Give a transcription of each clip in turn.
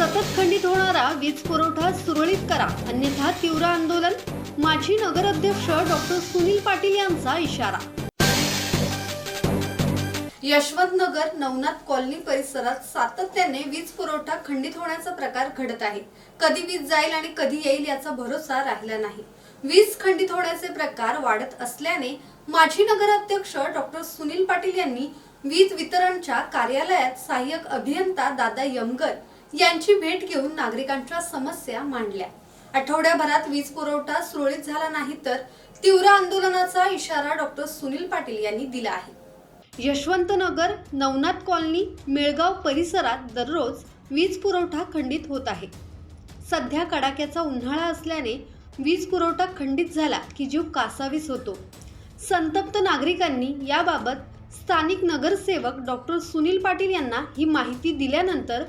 सतत खंडित होणारा वीज पुरवठा सुरळीत करा. अन्यथा तीव्र आंदोलन. माजी नगराध्यक्ष डॉक्टर सुनील पाटील यांचा इशारा. यशवंतनगर नवनाथ कॉलनी परिसरात सातत्याने वीज पुरवठा खंडित होण्याचा प्रकार घडत आहे. कधी वीज जाईल आणि कधी येईल याचा भरोसा राहिला नाही. वीज खंडित होण्याचे प्रकार वाढत असल्याने माजी नगराध्यक्ष डॉक्टर सुनील पाटील यांनी वीज वितरणच्या कार्यालयात सहाय्यक अभियंता दादा यमगर यांची भेट घेऊन नागरिकांच्या समस्या मांडल्या. आठवड्याभरात वीज पुरवठा सुरळीत झाला नाही तर तीव्र आंदोलनाचा इशारा डॉक्टर सुनील पाटील यांनी दिला आहे. यशवंतनगर नवनाथ कॉलनी मेळगाव परिसरात दररोज वीज पुरवठा खंडित होत आहे. सध्या कडाक्याचा उन्हाळा असल्याने वीज पुरवठा खंडित झाला की जीव कासावीस होतो. संतप्त नागरिकांनी याबाबत स्थानिक नगरसेवक डॉक्टर सुनील पाटील यांना ही माहिती दिल्यानंतर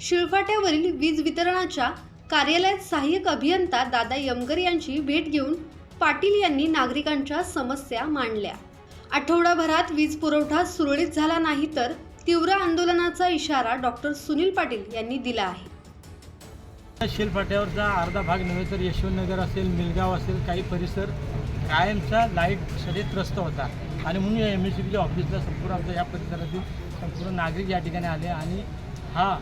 शिळफाट्यावरील वीज वितरणाच्या कार्यालयात सहाय्यक अभियंता दादा यमगर यांची भेट घेऊन पाटील यांनी नागरिकांच्या समस्या मांडल्या. आठवडाभरात वीज पुरवठा सुरळीत झाला नाही तर तीव्र आंदोलनाचा इशारा डॉक्टर सुनील पाटील यांनी दिला आहे. शेलफाट्यावरचा अर्धा भाग नव्हे तर यशवंतनगर असेल मिलगाव असेल काही परिसर कायमचा लाइट लाईटसाठी त्रस्त होता. आणि म्हणून या एम एस सी बीच्या ऑफिसला संपूर्ण आमच्या या परिसरातील संपूर्ण नागरिक या ठिकाणी आले आणि हा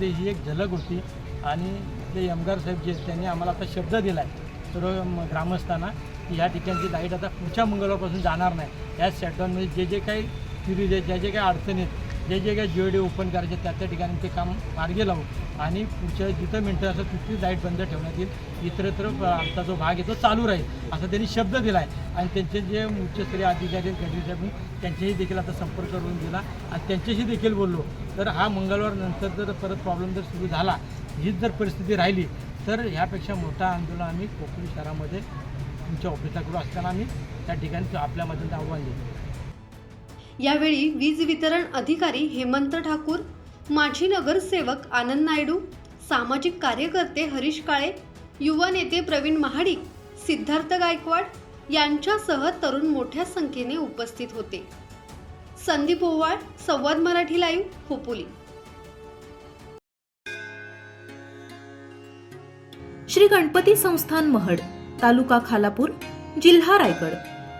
ते ही एक झलक होती. आणि ते यमगार साहेब जे त्यांनी आम्हाला आता शब्द दिला आहे सर्व ग्रामस्थांना की ह्या ठिकाणची लाइट आता पुढच्या मंगळवारपासून जाणार नाही. या शटडाऊनमध्ये जे जे काही क्युरीज आहेत ज्या जे काही अडचणी आहेत जे जे काही जीओडी ओपन करायचे त्या त्या ठिकाणी ते काम मार्गी लावू आणि पुढच्या जिथं मिनटं असं तिथली लाइट बंद ठेवण्यात येईल. इतरत्र आमचा जो भाग आहे तो चालू राहील असा त्यांनी शब्द दिला आहे. आणि त्यांचे जे उच्चस्तरीय अधिकारी आहेत गडकरी साहेब त्यांच्याशी देखील आता संपर्क करून दिला. आणि त्यांच्याशी देखील बोललो. तर हा मंगळवार नंतर जर परत प्रॉब्लेम जर सुरू झाला हीच जर परिस्थिती राहिली तर ह्यापेक्षा मोठं आंदोलन आम्ही कोकणी शहरामध्ये तुमच्या ऑफिसला करू असताना आम्ही त्या ठिकाणी आपल्यामधून आव्हान देतो. यावेळी वीज वितरण अधिकारी हेमंत ठाकूर माजी नगरसेवक आनंद नायडू सामाजिक कार्यकर्ते हरीश काळे युवा नेते प्रवीण महाडिक सिद्धार्थ गायकवाड यांच्यासह तरुण मोठ्या संख्येने उपस्थित होते. संदीप ओवाळ संवाद मराठी लाईव्ह खोपोली श्री गणपती संस्थान महड तालुका खालापूर जिल्हा रायगड.